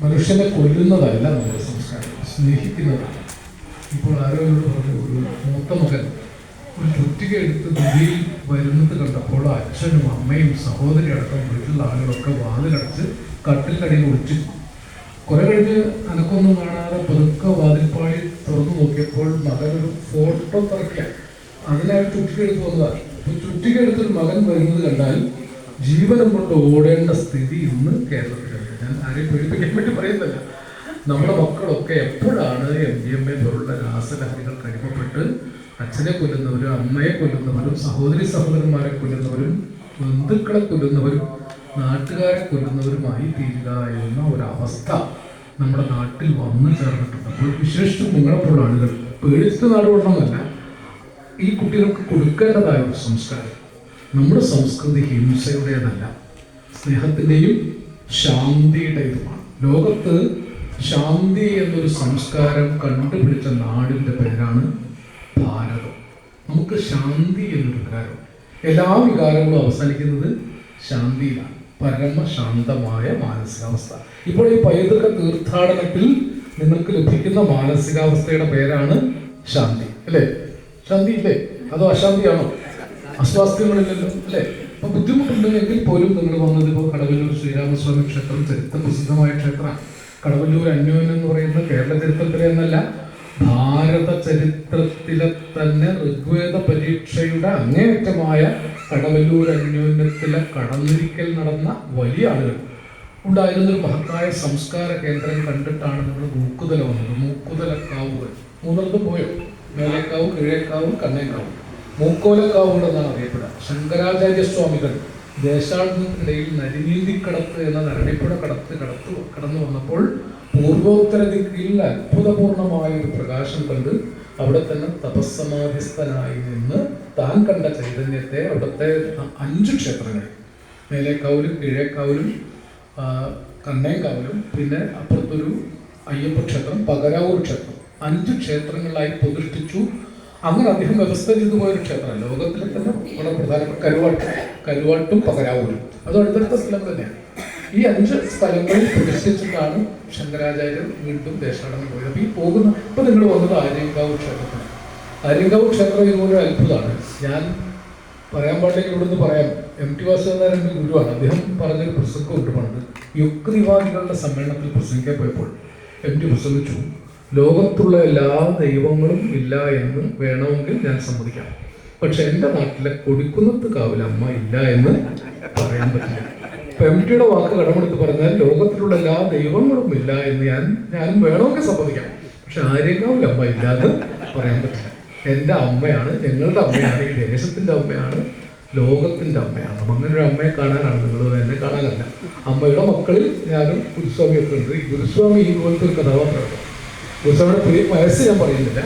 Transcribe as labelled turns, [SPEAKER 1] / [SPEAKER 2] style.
[SPEAKER 1] മനുഷ്യനെ കൊല്ലുന്നതല്ല നമ്മുടെ സംസ്കാരം സ്നേഹിക്കുന്നതാണ്. ഇപ്പോൾ ആരോ പറഞ്ഞ ഒരു മൂത്ത മകൻ ഒരു ചുറ്റിക എടുത്ത് മുറിയിൽ വരുന്നത് കണ്ടപ്പോൾ അച്ഛനും അമ്മയും സഹോദരി അടക്കം വീട്ടിലുള്ള ആളുകളൊക്കെ വാതിലടച്ച് കട്ടിലടിയിൽ ഒളിച്ചു കുറെ കഴിഞ്ഞ് അനക്കൊന്നും കാണാതെ പതുക്കെ വാതിൽപ്പാളി തുറന്നു നോക്കിയപ്പോൾ മകൻ ഒരു ഫോട്ടോ തിറക്കില്ല അതിനായി ചുറ്റിക എടുത്ത് വന്നതാണ് ചുറ്റിക എടുത്തൊരു മകൻ വരുന്നത് കണ്ടാൽ ജീവനം കൊണ്ട് ഓടേണ്ട സ്ഥിതി ഇന്ന് കേരളത്തിലുണ്ട് ഞാൻ ആരെയും പേടിപ്പിക്കാൻ വേണ്ടി പറയുന്നില്ല. നമ്മുടെ മക്കളൊക്കെ എപ്പോഴാണ് എം ഡി എം എ പോലുള്ള രാസലഹരികൾ കഴിമപ്പെട്ട് അച്ഛനെ കൊല്ലുന്നവരും അമ്മയെ കൊല്ലുന്നവരും സഹോദരി സഹോദരന്മാരെ കൊല്ലുന്നവരും ബന്ധുക്കളെ കൊല്ലുന്നവരും നാട്ടുകാരെ കൊല്ലുന്നവരുമായി തീരുക എന്ന ഒരവസ്ഥ നമ്മുടെ നാട്ടിൽ വന്നു ചേർന്നിട്ടുണ്ട്. അപ്പോൾ വിശേഷിച്ചും നിങ്ങളെപ്പോലുള്ള ആളുകൾ പേടിച്ചിട്ട് നാട് ഈ കുട്ടികൾക്ക് കൊടുക്കേണ്ടതായ ഒരു സംസ്കാരം. നമ്മുടെ സംസ്കൃതി ഹിംസയുടേതല്ല സ്നേഹത്തിന്റെയും ശാന്തിയുടേതുമാണ്. ലോകത്ത് ശാന്തി എന്നൊരു സംസ്കാരം കണ്ടുപിടിച്ച നാടിന്റെ പേരാണ് ഭാരതം. നമുക്ക് ശാന്തി എന്നൊരു വികാരം എല്ലാ വികാരങ്ങളും അവസാനിക്കുന്നത് ശാന്തിയിലാണ്. പരമശാന്തമായ മാനസികാവസ്ഥ. ഇപ്പോൾ ഈ പൈതൃക തീർത്ഥാടനത്തിൽ നിങ്ങൾക്ക് ലഭിക്കുന്ന മാനസികാവസ്ഥയുടെ പേരാണ് ശാന്തി. അല്ലേ? ശാന്തി ഇല്ലേ? അതോ അശാന്തിയാണോ? അസ്വാസ്ഥ്യങ്ങളില്ലല്ലോ അല്ലേ? അപ്പൊ ബുദ്ധിമുട്ടുണ്ടെങ്കിൽ പോലും നിങ്ങൾ വന്നത് ഇപ്പോൾ കടവല്ലൂർ ശ്രീരാമസ്വാമി ക്ഷേത്രം ചരിത്ര പ്രസിദ്ധമായ ക്ഷേത്രമാണ് കടവല്ലൂർ അന്യോന്യം എന്ന് പറയുന്നത് കേരള ചരിത്രത്തിലെ എന്നല്ല ഭാരത ചരിത്രത്തിലെ തന്നെ ഋഗ്വേദ പരീക്ഷയുടെ അങ്ങേയറ്റമായ കടവല്ലൂർ അന്യോന്യത്തിലെ കടന്നിരിക്കൽ നടന്ന വലിയ ആളുകൾ. ഉണ്ടായിരുന്ന ഒരു മഹത്തായ സംസ്കാര കേന്ദ്രം കണ്ടിട്ടാണ് നമ്മൾ മൂക്കുതല വന്നത്. മൂക്കുതലക്കാവുകൾ. മൂന്നിടത്തും പോയോ? മേലേക്കാവും കിഴേക്കാവും കണ്ണേക്കാവ്. മൂക്കോലക്കാവുകൾ എന്നാണ് അറിയപ്പെടുക. ശങ്കരാചാര്യ സ്വാമികൾ ദേശാടനത്തിനിടയിൽ നരിനീതി കടത്ത് എന്ന നരണിപ്പുഴ കടത്ത് കടത്തു കടന്നു വന്നപ്പോൾ പൂർവോത്തര ദിക്കിൽ അത്ഭുതപൂർണമായ ഒരു പ്രകാശം കണ്ട് അവിടെ തന്നെ തപസ്സമാധിസ്ഥനായി നിന്ന് താൻ കണ്ട ചൈതന്യത്തെ അവിടുത്തെ അഞ്ച് ക്ഷേത്രങ്ങളിൽ മേലേക്കാവിലും കിഴേക്കാവിലും കണ്ണേക്കാവലും പിന്നെ അപ്പുറത്തൊരു അയ്യപ്പ ക്ഷേത്രം പകരാവൂർ ക്ഷേത്രം അഞ്ച് ക്ഷേത്രങ്ങളായി പ്രതിഷ്ഠിച്ചു. അങ്ങനെ അദ്ദേഹം വ്യവസ്ഥ ചെയ്തു പോയൊരു ക്ഷേത്രമാണ്. ലോകത്തിലെ തന്നെ വളരെ പ്രധാനപ്പെട്ട കരുവാട്ട് കരുവാട്ടും പകരാവൂരും. അത് അടുത്തടുത്ത സ്ഥലം തന്നെയാണ്. ഈ അഞ്ച് സ്ഥലങ്ങളിൽ പ്രതിഷ്ഠിച്ചിട്ടാണ് ശങ്കരാചാര്യർ വീണ്ടും ദേശാടനം പോയത്. അപ്പൊ ഈ പോകുന്ന ഇപ്പൊ നിങ്ങൾ വന്നത് ആര്യങ്കാവ് ക്ഷേത്രത്തിലാണ്. ആര്യങ്കാവ് ക്ഷേത്രം ഇതുപോലെ അത്ഭുതമാണ്. ഞാൻ പറയാൻ പാടില്ലെങ്കിൽ ഇവിടുന്ന് പറയാം. എം ടി വാസുദേവൻ എന്റെ ഗുരുവാണ്. അദ്ദേഹം പറഞ്ഞൊരു പ്രസംഗമുണ്ട് പണ്ട്. യുക്തിവാദികളുടെ സമ്മേളനത്തിൽ പ്രസംഗിക്കാൻ പോയപ്പോൾ എം ടി പ്രസംഗിച്ചു. ലോകത്തുള്ള എല്ലാ ദൈവങ്ങളും ഇല്ല എന്ന് വേണമെങ്കിൽ ഞാൻ സമ്മതിക്കാം. പക്ഷെ എന്റെ നാട്ടിലെ കൊടിക്കുന്നത്ത് കാവിൽ അമ്മ ഇല്ല എന്ന് പറയാൻ പറ്റില്ല. ഇപ്പൊ എം ടിയുടെ വാക്ക് കടമെടുത്ത് പറഞ്ഞാൽ ലോകത്തിലുള്ള എല്ലാ ദൈവങ്ങളും ഇല്ല എന്ന് ഞാൻ ഞാനും വേണമെങ്കിൽ സമ്മതിക്കാം. പക്ഷെ ആര്യങ്കാവിൽ അമ്മ ഇല്ലാതെ പറയാൻ പറ്റില്ല. എന്റെ അമ്മയാണ് ഞങ്ങളുടെ അമ്മയാണ് ഈ ദേശത്തിന്റെ അമ്മയാണ് ലോകത്തിന്റെ അമ്മയാണ്. അങ്ങനെ ഒരു അമ്മയെ കാണാനാണ് നിങ്ങൾ എന്നെ കാണാനല്ല. അമ്മയുടെ മക്കളിൽ ഞാനും ഗുരുസ്വാമിയൊക്കെ ഉണ്ട്. ഈ ഗുരുസ്വാമി ഈ ഒരു കഥാപാത്രമാണ്. ഗുരുസ്വാമിയുടെ പേര് വയസ്സ് ഞാൻ പറയുന്നില്ല.